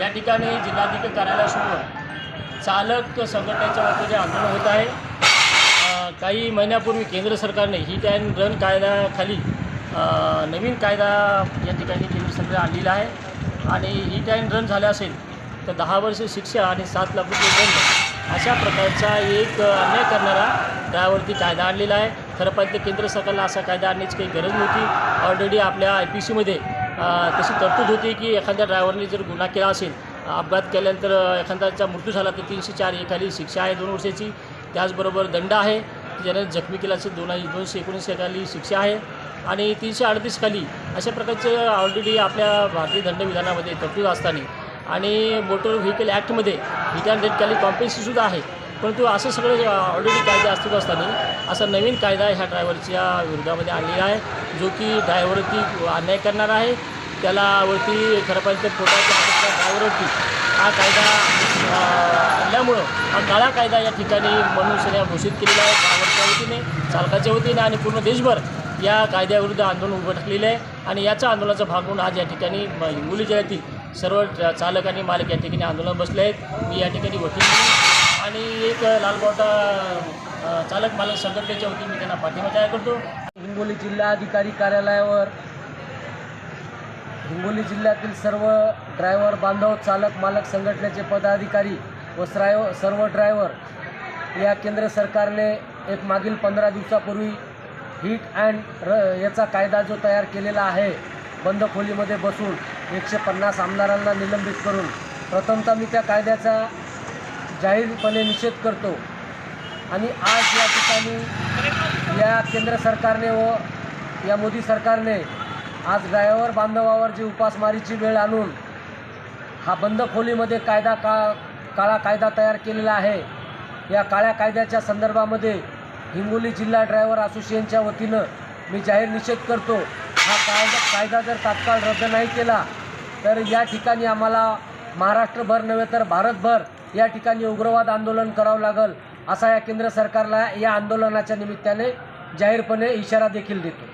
या ठिकाणी जिल्हाधिकारी कार्यालयासमोर चालक संघटनेच्या वतीने आंदोलन होत आहे. काही महिन्यापूर्वी केंद्र सरकारने हिट अँड रन कायद्याखाली नवीन कायदा या ठिकाणी केंद्र सरकारने आणलेला आहे. आणि हिट अँड रन झाले असेल तर दहा वर्ष शिक्षा आणि सात लाख रुपये दंड अशा प्रकारचा एक अन्याय करणारा त्यावरती कायदा आणलेला आहे. खरं पाहिजे तर केंद्र सरकारला असा कायदा आणण्याची काही गरज नव्हती. ऑलरेडी आपल्या आय पी सीमध्ये तशी तरतूद होती की एखाद्या ड्रायव्हरने जर गुन्हा केला असेल अपघात केल्यानंतर एखाद्याचा मृत्यू झाला तर तीनशे चार एखादी शिक्षा आहे दोन वर्षाची. त्याचबरोबर दंड आहे ज्याने जखमी केला असेल दोन दोनशे एकोणीस एखादी शिक्षा आहे. आणि तीनशे अडतीस खाली अशा प्रकारचे ऑलरेडी आपल्या भारतीय दंडविधानामध्ये तरतूद असताना. आणि मोटर व्हेकल ॲक्टमध्ये हिट डेट रेट खाली कॉम्पेन्सीसुद्धा आहे. परंतु असं सगळं ऑलरेडी कायदे अस्तित्व असताना असा नवीन कायदा ह्या ड्रायव्हरच्या विरोधामध्ये आणलेला आहे जो की ड्रायव्हरवरती अन्याय करणार आहे. त्याला वरती खरं पाहिजे तर पोटाच्या ड्रायव्हरवरती हा कायदा आणल्यामुळं हा काळा कायदा या ठिकाणी मनुष्याने घोषित केलेला आहे ड्रायव्हरच्या वतीने चालकाच्या वतीने आणि पूर्ण देशभर या कायद्याविरुद्ध आंदोलन उभं ठाकलेलं आहे. आणि याच्या आंदोलनाचा भाग म्हणून आज या ठिकाणी हिंगोली जिल्ह्यातील सर्व चालक आणि मालक या ठिकाणी आंदोलन बसले आहेत. मी या ठिकाणी वकील आणि एक लालबावटा चालक मालक संघटनेच्या वतीने मी त्यांना पाठिंबा जाहीर करतो. हिंगोली जिल्हाधिकारी कार्यालयावर हिंगोली जिल्ह्यातील सर्व ड्रायव्हर बांधव चालक मालक संघटनेचे पदाधिकारी व स्राय सर्व ड्रायव्हर या केंद्र सरकारने एक मागील पंधरा दिवसापूर्वी हिट अँड र याचा कायदा जो तयार केलेला आहे बंद खोलीमध्ये बसून एकशे पन्नास आमदारांना निलंबित करून प्रथमतः मी त्या कायद्याचा जाहीरपणे निषेध करतो. आणि आज या ठिकाणी या केंद्र सरकारने व या मोदी सरकारने आज ड्रायव्हर बांधवावर जी उपासमारीची वेळ आणून हा बंद खोलीमध्ये कायदा का काळा कायदा तयार केलेला आहे. या काळ्या कायद्याच्या संदर्भामध्ये हिंगोली जिल्हा ड्रायव्हर असोसिएशनच्या वतीनं मी जाहीर निषेध करतो. हा कायदा कायदा जर तात्काळ रद्द नाही केला तर या ठिकाणी आम्हाला महाराष्ट्रभर नव्हे तर भारतभर या ठिकाणी उग्रवाद आंदोलन करावं लागल असा या केंद्र सरकारला या आंदोलनाच्या निमित्ताने जाहीरपणे इशारा देखील देतो.